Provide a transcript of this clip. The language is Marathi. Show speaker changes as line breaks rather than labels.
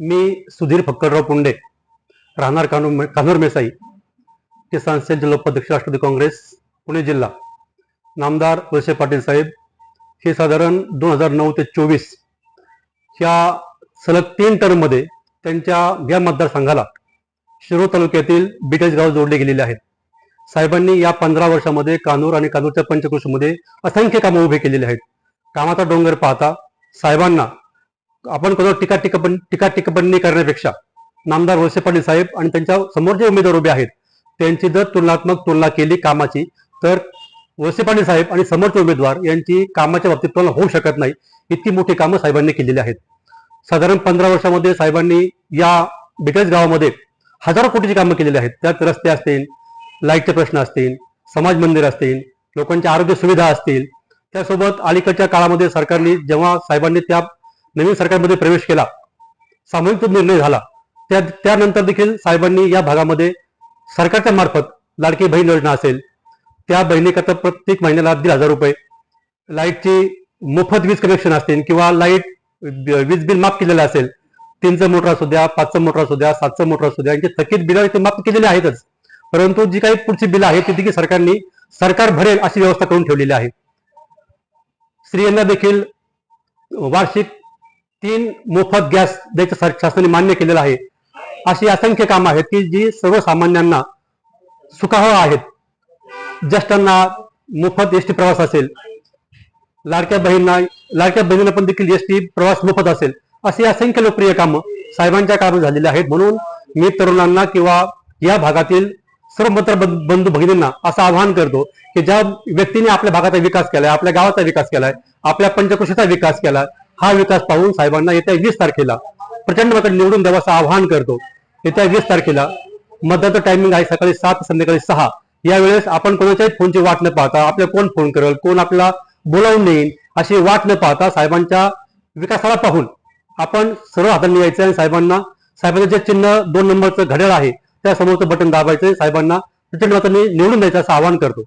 मी सुधीर फक्करराव पुंडे राहणार कानूर कानूर मेसाई किसान सेल जिल्होपाध्यक्ष राष्ट्रवादी काँग्रेस पुणे जिल्हा. नामदार वळसे पाटील साहेब हे साधारण दोन हजार नऊ ते चोवीस ह्या सलग तीन टर्ममध्ये त्यांच्या या मतदारसंघाला शिरो तालुक्यातील बिटेज गाव जोडले गेलेले आहेत. साहेबांनी या पंधरा वर्षामध्ये कानूर आणि कानूरच्या पंचकृषीमध्ये असंख्य कामं उभे केलेले आहेत. कामाचा डोंगर पाहता साहेबांना आपण कोणावर टीका टिकपण टीका टिकपणी करण्यापेक्षा नामदार वळसे पाटील साहेब आणि त्यांच्यासमोर जे उमेदवार उभे आहेत त्यांची जर तुलनात्मक तुलना केली कामाची तर वळसे पाटील साहेब आणि समोरचे उमेदवार यांची कामाच्या बाबतीत तुलना होऊ शकत नाही. इतकी मोठी कामं साहेबांनी केलेली आहेत. साधारण पंधरा वर्षामध्ये साहेबांनी या बिटेज गावामध्ये हजारो कोटीची कामं केलेली आहेत. त्यात रस्ते असतील लाईटचे प्रश्न असतील समाज मंदिर असतील लोकांच्या आरोग्य सुविधा असतील. त्यासोबत अलीकडच्या काळामध्ये सरकारने जेव्हा साहेबांनी त्या नवीन सरकारमध्ये प्रवेश केला सामूहिक तो निर्णय झाला. त्या त्यानंतर देखील साहेबांनी या भागामध्ये सरकारच्या मार्फत लाडकी बहीण योजना असेल त्या बहिणीकरता प्रत्येक महिन्याला दीड हजार रुपये लाईटची मोफत वीज कनेक्शन असतील किंवा लाइट वीज बिल माफ केलेलं असेल तीनचं मोटर असू द्या पाचचं मोटर असू द्या सातचं मोटर असू द्या यांची थकीत बिलं ते माफ केलेली आहेतच. परंतु जी काही पुढची बिलं आहेत ती देखील सरकारने सरकार भरेल अशी व्यवस्था करून ठेवलेली आहे. स्त्रियांना देखील वार्षिक तीन मोफत गॅस द्यायचं शासनाने मान्य केलेलं आहे. अशी असंख्य कामं आहेत की जी सर्वसामान्यांना सुखावह आहेत. ज्येष्ठांना मोफत एस टी प्रवास असेल. लाडक्या बहिणींना लाडक्या बहिणींना पण देखील एस टी प्रवास मोफत असेल. अशी असंख्य लोकप्रिय कामं साहेबांच्या कामात झालेली आहेत. म्हणून मी तरुणांना किंवा या भागातील सर्व मत्र बंधू भगिनींना असं आवाहन करतो की ज्या व्यक्तीने आपल्या भागाचा विकास केलाय आपल्या गावाचा विकास केलाय आपल्या पंचकृषीचा विकास केलाय हा विकास पाहून साहेबांना येत्या वीस तारखेला प्रचंड मतात निवडून द्यावाचं आवाहन करतो. येत्या वीस तारखेला मतदानाचं टायमिंग आहे सकाळी सात संध्याकाळी सहा. यावेळेस आपण कोणाच्याही फोनची वाट न पाहता आपल्या कोण फोन करेल कोण आपल्याला बोलावून देईल अशी वाट न पाहता साहेबांच्या विकासाला पाहून आपण सर्व हाताने यायचं आणि साहेबांना साहेबांचं जे चिन्ह दोन नंबरचं घड्याळ आहे त्या समोरचं बटन दाबायचं साहेबांना प्रचंड मतांनी निवडून द्यायचं असं आवाहन करतो.